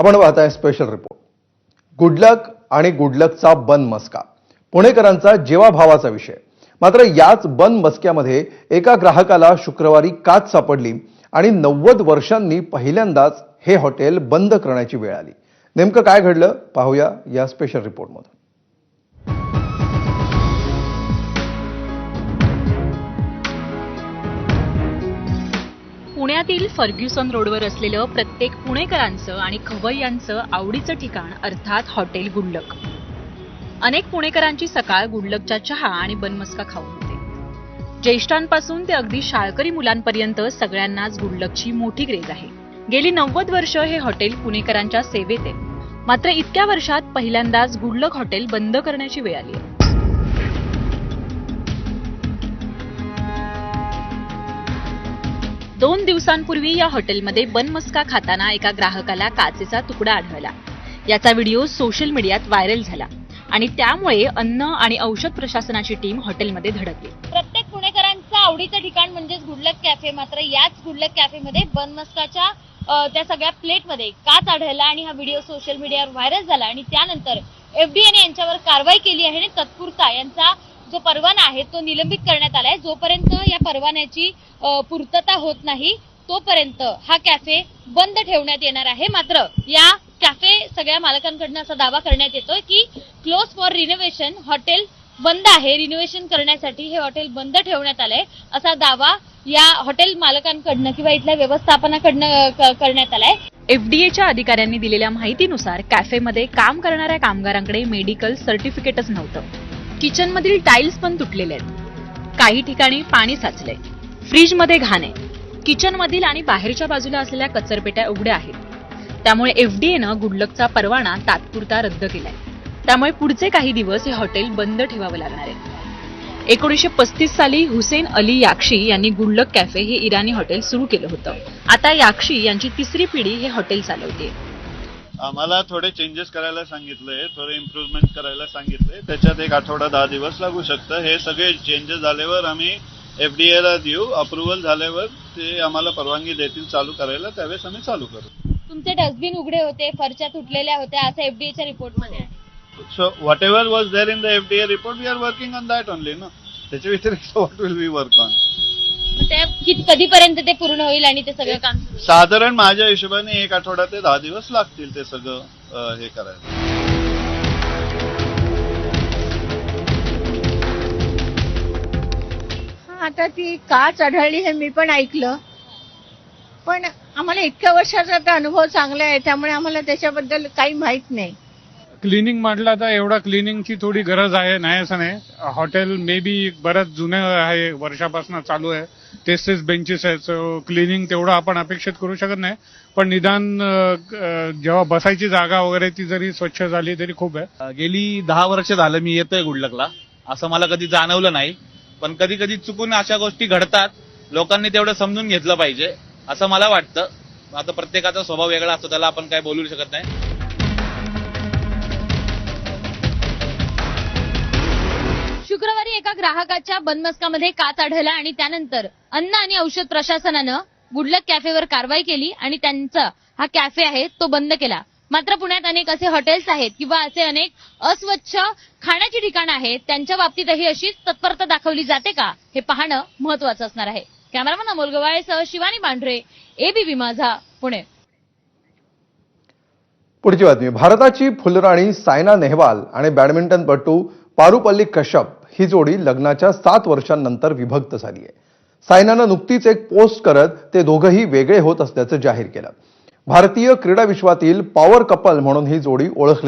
आपण पाहताय special report good luck आणि गुडलकचा बन मस्का. पुणेकरांचा जेवाभावाचा विषय. मात्र याच बन मस्क्यामध्ये एका ग्राहकाला शुक्रवारी काच सापडली आणि नव्वद वर्षांनी पहिल्यांदाच हे हॉटेल बंद करण्याची वेळ आली. नेमकं काय घडलं? पाहूया या स्पेशल रिपोर्टमधून पुण्यातील फर्ग्युसन रोडवर असलेलं प्रत्येक पुणेकरांचं आणि खवय्यांचं आवडीचं ठिकाण अर्थात हॉटेल गुडलक अनेक पुणेकरांची सकाळ गुडलकच्या चहा आणि बनमस्का खाऊन होते. ज्येष्ठांपासून ते अगदी शाळकरी मुलांपर्यंत सगळ्यांनाच गुडलकची मोठी क्रेज आहे. गेली नव्वद वर्ष हे हॉटेल पुणेकरांच्या सेवेत आहे. मात्र इतक्या वर्षात पहिल्यांदाच गुडलक हॉटेल बंद करण्याची वेळ आली आहे. दोन दिवसांपूर्वी या हॉटेलमध्ये बनमस्का खाताना एका ग्राहकाला काचेचा तुकडा आढळला. याचा व्हिडिओ सोशल मीडियात व्हायरल झाला आणि त्यामुळे अन्न आणि औषध प्रशासनाची टीम हॉटेलमध्ये धडकली. प्रत्येक पुणेकरांचं आवडीचं ठिकाण म्हणजेच गुडलक कॅफे मात्र याच गुडलक कॅफेमध्ये बनमस्काच्या त्या सगळ्या प्लेटमध्ये काच आढळला आणि हा व्हिडिओ सोशल मीडियावर व्हायरल झाला आणि त्यानंतर एफडीएने यांच्यावर कारवाई केली आहे आणि तत्पुरता यांचा जो परवाना आहे तो निलंबित करण्यात आलाय. जोपर्यंत या परवान्याची पूर्तता होत नाही तोपर्यंत हा कॅफे बंद ठेवण्यात येणार आहे. मात्र या कॅफे सगळ्या मालकांकडनं असा दावा करण्यात येतोय की क्लोज फॉर रिनोव्हेशन हॉटेल बंद आहे. रिनोव्हेशन करण्यासाठी हे हॉटेल बंद ठेवण्यात आलंय असा दावा या हॉटेल मालकांकडनं किंवा इथल्या व्यवस्थापनाकडनं करण्यात आलाय. एफडीएच्या अधिकाऱ्यांनी दिलेल्या माहितीनुसार कॅफेमध्ये काम करणाऱ्या कामगारांकडे मेडिकल सर्टिफिकेटच नव्हतं. किचनमधील टाईल्स पण तुटलेले आहेत. काही ठिकाणी पाणी साचलंय. फ्रीजमध्ये घाण आहे. किचनमधील आणि बाहेरच्या बाजूला असलेल्या कचरपेट्या उघड्या आहेत. त्यामुळे एफडीएनं गुडलकचा परवाना तात्पुरता रद्द केलाय. त्यामुळे पुढचे काही दिवस हे हॉटेल बंद ठेवावं लागणार आहे. एकोणीसशे पस्तीस साली हुसेन अली याक्षी यांनी गुडलक कॅफे हे इराणी हॉटेल सुरू केलं होतं. आता याक्षी यांची तिसरी पिढी हे हॉटेल चालवते आम्हाला थोडे चेंजेस करायला सांगितले थोडे इम्प्रूव्हमेंट करायला सांगितले. त्याच्यात एक आठवडा दहा दिवस लागू शकतं. हे सगळे चेंजेस झाल्यावर आम्ही एफडीए ला देऊ. अप्रुव्हल झाल्यावर ते आम्हाला परवानगी देतील चालू करायला. त्यावेळेस आम्ही चालू करू. तुमचे डस्टबिन उघडे होते फरच्या तुटलेल्या होत्या असं एफडीएच्या रिपोर्टमध्ये so whatever was there in the FDA report we are working on that only ना त्याच्या व्यतिरिक्त what will we work on मग ते किती कधीपर्यंत ते पूर्ण होईल आणि ते सगळं काम सुरू होईल? साधारण माझ्या हिशोबाने एक आठवडा ते दहा दिवस लागतील ते सगळं अं, हे करायला. हा, आता ती काच आढळली हे मी पण ऐकलं. पण आम्हाला इतक्या वर्षाचा आता अनुभव चांगला आहे त्यामुळे आम्हाला त्याच्याबद्दल काही माहीत नाही. क्लिनिंग म्हटलं तर एवढा क्लिनिंगची थोडी गरज आहे नाही असं नाही. हॉटेल मे बी बरंच जुनं आहे वर्षापासून चालू आहे. तेच तेच बेंचेस आहेत सो क्लिनिंग तेवढं आपण अपेक्षित करू शकत नाही. पण निदान जेव्हा बसायची जागा वगैरे ती जरी स्वच्छ झाली तरी खूप आहे. गेली दहा वर्ष झालं मी येतोय गुडलकला. असं मला कधी जाणवलं नाही. पण कधी कधी चुकून अशा गोष्टी घडतात. लोकांनी तेवढं समजून घेतलं पाहिजे असं मला वाटतं. आता प्रत्येकाचा स्वभाव वेगळा असतो त्याला आपण काय बोलू शकत नाही. शुक्रवारी एका ग्राहकाच्या बनमस्कामध्ये काच आढळला आणि त्यानंतर अन्न आणि औषध प्रशासनानं गुडलक कॅफेवर कारवाई केली आणि त्यांचा हा कॅफे आहे तो बंद केला. मात्र पुण्यात अनेक असे हॉटेल्स आहेत किंवा असे अनेक अस्वच्छ खाण्याची ठिकाणं आहेत त्यांच्या बाबतीतही अशीच तत्परता दाखवली जाते का हे पाहणं महत्वाचं असणार आहे. कॅमेरामन अमोल गवाळेसह शिवानी पांढरे एबीबी माझा पुणे. पुढची बातमी. भारताची फुलराणी सायना नेहवाल आणि बॅडमिंटनपटू पारुपल्ली कश्यप ही जोडी लग्नाच्या सात वर्षांनंतर विभक्त झाली आहे. सायनानं नुकतीच एक पोस्ट करत ते दोघंही वेगळे होत असल्याचं जाहीर केलं. भारतीय क्रीडा विश्वातील पॉवर कपल म्हणून ही जोडी ओळखली